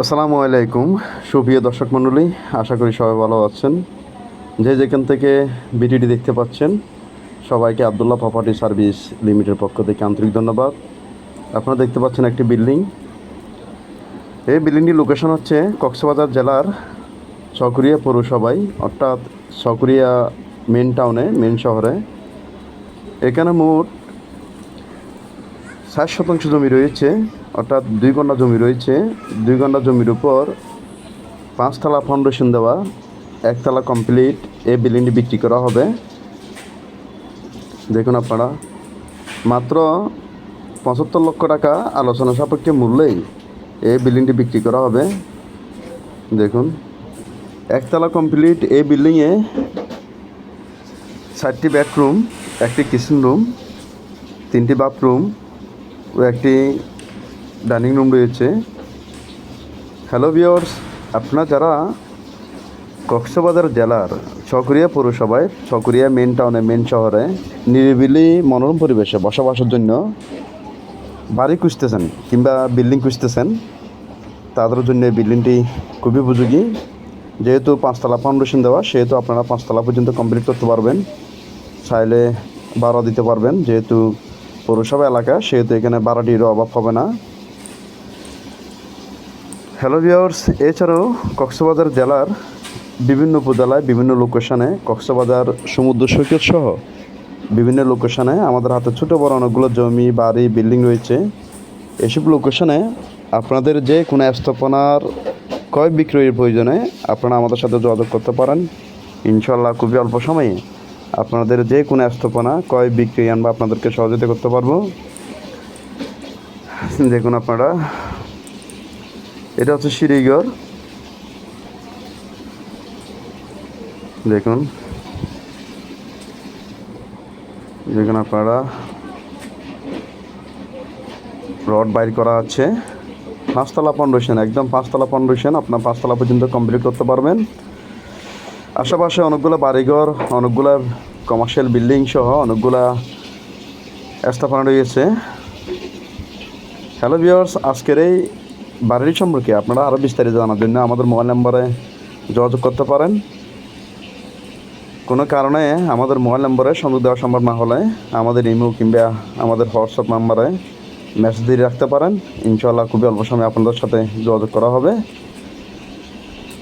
আসসালামু আলাইকুম। সুপ্রিয় দর্শক মণ্ডলী, আশা করি সবাই ভালো আছেন। যে যেখান থেকে ভিডিওটি দেখতে পাচ্ছেন, সবাইকে আবদুল্লাহ প্রপার্টি সার্ভিস লিমিটেড পক্ষ থেকে আন্তরিক ধন্যবাদ। আপনারা দেখতে পাচ্ছেন একটি বিল্ডিং। এই বিল্ডিংটির লোকেশন হচ্ছে কক্সবাজার জেলার চকরিয়া পৌরসভায়, অর্থাৎ চকরিয়া মেন টাউনে মেন শহরে। এখানে মোট ষাট শতাংশ জমি রয়েছে, অর্থাৎ দুই ঘণ্টা জমি রয়েছে। দুই ঘণ্টা জমির উপর পাঁচতলা ফাউন্ডেশন দেওয়া, একতলা কমপ্লিট এই বিল্ডিংটি বিক্রি করা হবে। দেখুন আপনারা, মাত্র পঁচাত্তর লক্ষ টাকা আলোচনা সাপেক্ষে মূল্যেই এই বিল্ডিংটি বিক্রি করা হবে। দেখুন, একতলা কমপ্লিট এই বিল্ডিংয়ে চারটি বেডরুম একটি কিচেন রুম তিনটি বাথরুম একটি ডাইনিং রুম রয়েছে। হ্যালো ভিওর্স আপনারা যারা কক্সবাজার জেলার চকরিয়া পৌরসভায়, চকরিয়া মেন টাউনে মেন শহরে নিরিবিলি মনোরম পরিবেশে বসবাসের জন্য বাড়ি খুঁজতেছেন কিংবা বিল্ডিং খুঁজতেছেন, তাদের জন্য বিল্ডিংটি খুবই উপযোগী। যেহেতু পাঁচতলা ফাউন্ডেশন দেওয়া, সেহেতু আপনারা পাঁচতলা পর্যন্ত কমপ্লিট করতে পারবেন। চাইলে ভাড়া দিতে পারবেন, যেহেতু পৌরসভা এলাকা, সেহেতু এখানে ভাড়াটিরও অভাব হবে না। হ্যালো ভিওর্স এছাড়াও কক্সবাজার জেলার বিভিন্ন উপজেলায়, বিভিন্ন লোকেশনে কক্সবাজার সমুদ্র সৈকত সহ বিভিন্ন লোকেশনে আমাদের হাতে ছোটো বড় অনেকগুলো জমি, বাড়ি বিল্ডিং রয়েছে। এসব লোকেশনে আপনাদের যে কোনো স্থাপনার ক্রয় বিক্রয়ের প্রয়োজনে আপনারা আমাদের সাথে যোগাযোগ করতে পারেন। ইনশাল্লাহ খুবই অল্প সময়ে। আপনাদের যে কোনো স্থাপনা ক্রয় বিক্রয় আমরা আপনাদেরকে সহযোগিতা করতে পারব। দেখুন আপনারা, এটা হচ্ছে সিঁড়িঘর। দেখুন। দেখুন আপনারা, রড বাইর করা আছে। পাঁচতলা ফাউন্ডেশন একদম পাঁচতলা ফাউন্ডেশন আপনার পাঁচতলা পর্যন্ত কমপ্লিট করতে পারবেন। আশেপাশে অনেকগুলো বাড়িঘর, অনেকগুলো কমার্শিয়াল বিল্ডিং সহ অনেকগুলা স্থাপনা রয়েছে। হ্যালো ভিওর্স আজকের এই বাড়ির সম্পর্কে আপনারা আরও বিস্তারিত জানার জন্য আমাদের মোবাইল নাম্বারে যোগাযোগ করতে পারেন। কোনো কারণে আমাদের মোবাইল নম্বরে সংযোগ দেওয়া সম্ভব না হলে আমাদের ইমেল কিংবা আমাদের হোয়াটসঅ্যাপ নাম্বারে মেসেজ দিয়ে রাখতে পারেন। ইনশাল্লাহ খুবই অল্প সময় আপনাদের সাথে যোগাযোগ করা হবে।